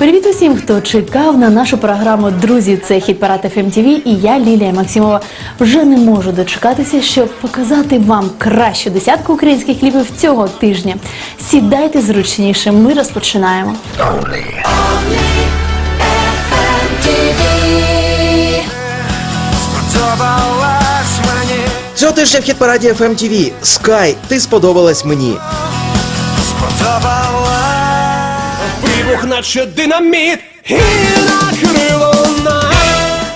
Привіт усім, хто чекав на нашу програму Друзі. Це хіт парад ФМТВ і я Лілія Максимова. Вже не можу дочекатися, щоб показати вам кращу десятку українських кліпів цього тижня. Сідайте зручніше. Ми розпочинаємо. Мені, Цього тижня в хіт-параді FM TV Sky, ти сподобалась мені. сподобалась Вибух, наче динаміт, і накрило нас,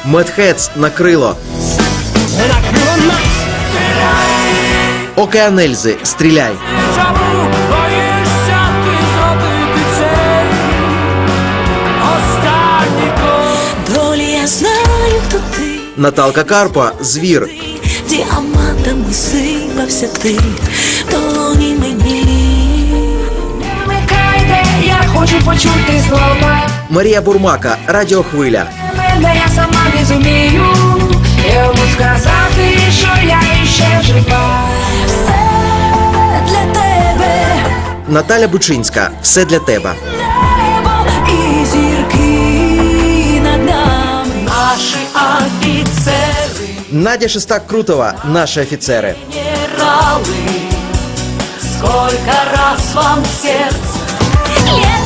Медхедс накрило. накрило нас. Океан Ельзи, стріляй. Чому боїшся ти зробити цей останній крок? Долі я знаю, хто ти, Наталка Карпа, звір. діамантами сипався ти, почути слова. Марія Бурмака, Радіохвиля. Мене я сама не зумію. Йому сказати, що я іще жива. Все для тебе, Наталя Бучинська, все для тебе. небо і зірки над нами. Наші офіцери, Надя Шестак Крутова, наші офіцери. генерали, сколько раз вам сердце Лето,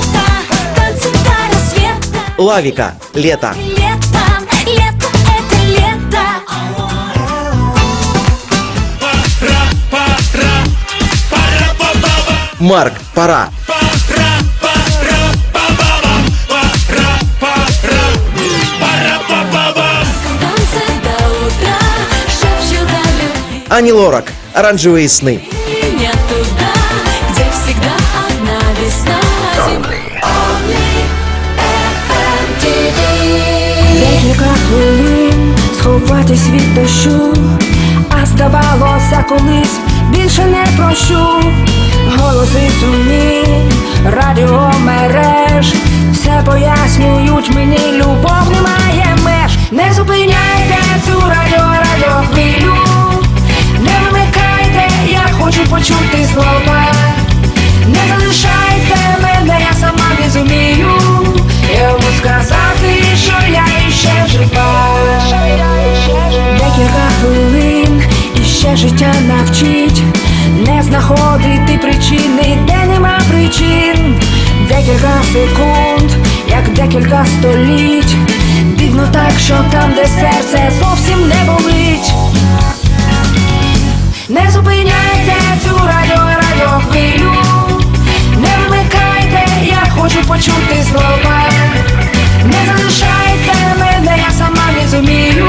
рассвета. Лавіка, літа. Лето, лето, это лето. Марк, пора. Танцы до утра, шепчут о любви. Ані Лорак, оранжеві сни. Сховатись від дощу, а здавалося колись більше не прощу. Голоси сумні, радіомереж, все пояснюють мені, любов немає секунд, як декілька століть. Дивно так, що там, де серце зовсім не болить. Не зупиняйте цю радіо, радіохвилю Не вимикайте, я хочу почути слова. Не залишайте мене, я сама не зумію.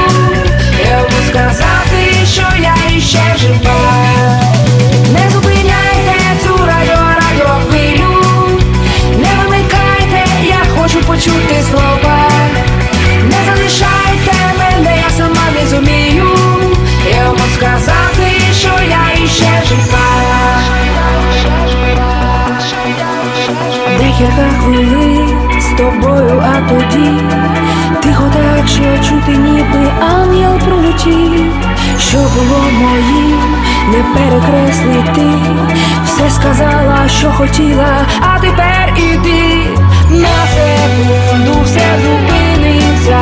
Йому сказати, що я іще жива Декілька хвилин з тобою, а тоді Тихо так, що чути ніби ангел пролетів. Що було моїм, не перекреслити. Все сказала, що хотіла, а тепер іди. На секунду все зупиниться,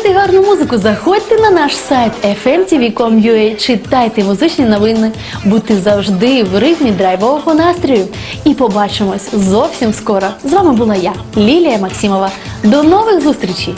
Слухайте гарну музику, заходьте на наш сайт fmtv.com.ua, читайте музичні новини, будьте завжди в ритмі драйвового настрою. І побачимось зовсім скоро. З вами була я, Лілія Максимова. До нових зустрічей!